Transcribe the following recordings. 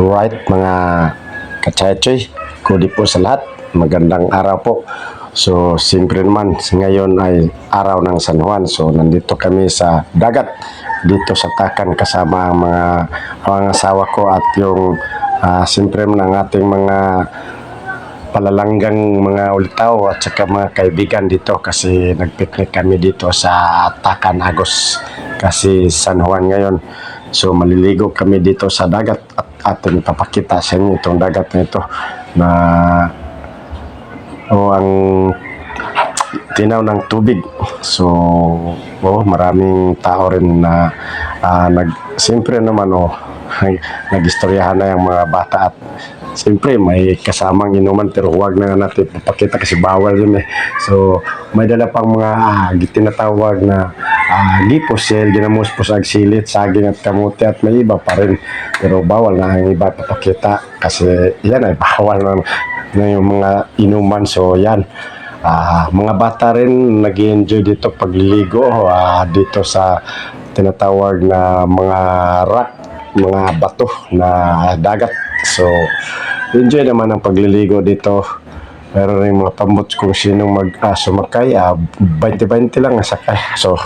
Alright mga kachaychoy, kudi po sa lahat. Magandang araw po. So, siyempre naman, ngayon ay araw ng San Juan. So, nandito kami sa dagat, dito sa Takan kasama ang mga, mga asawa ko at yung uh, siyempre ng ating mga palalanggang mga ulitaw at saka mga kaibigan dito kasi nagpiknik kami dito sa Takan Agos kasi San Juan ngayon. So maliligo kami dito sa dagat at ating papakita sa inyo itong dagat na ito na o ang tinaw ng tubig. So, oh, maraming tao rin na ah, nag siyempre naman oh, nag-istoryahan na yung mga bata at siyempre may kasamang inuman pero huwag na natin papakita kasi bawal yun eh. So, may dala pang mga ah, tinatawag na ah, gipos, ginamos po sa agsilit, saging at kamuti at may iba pa rin. Pero bawal na ang iba papakita kasi yan ay bawal na, na yung mga inuman. So, yan. Ah, mga bata rin nag enjoy dito pagliligo ah, dito sa tinatawag na mga rock, mga bato na dagat. So, enjoy naman ang pagliligo dito. Meron rin mga pambot kung sino mag ah, sumakay. Ah, 20-20 lang ang sakay. So,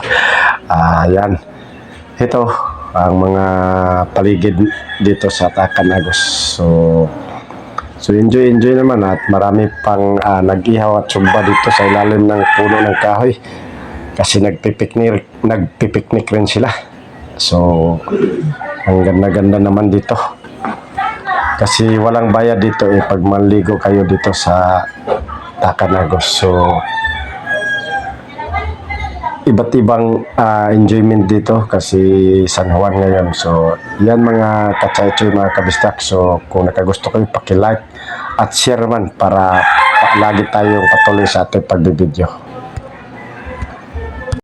ah, yan. Ito, ang mga paligid dito sa Takan Agos. So, So enjoy enjoy naman at marami pang ah, nag-ihaw at sumba dito sa ilalim ng puno ng kahoy kasi nagpipiknik nagpipiknik rin sila. So ang ganda-ganda naman dito. Kasi walang bayad dito eh pag maligo kayo dito sa Tacanagos. So iba't ibang ah, enjoyment dito kasi San Juan ngayon. So, yan mga kachaychoy, mga kabistak. So, kung nakagusto kayo, pakilike at share man para pa- lagi tayong patuloy sa ating pagbibideo.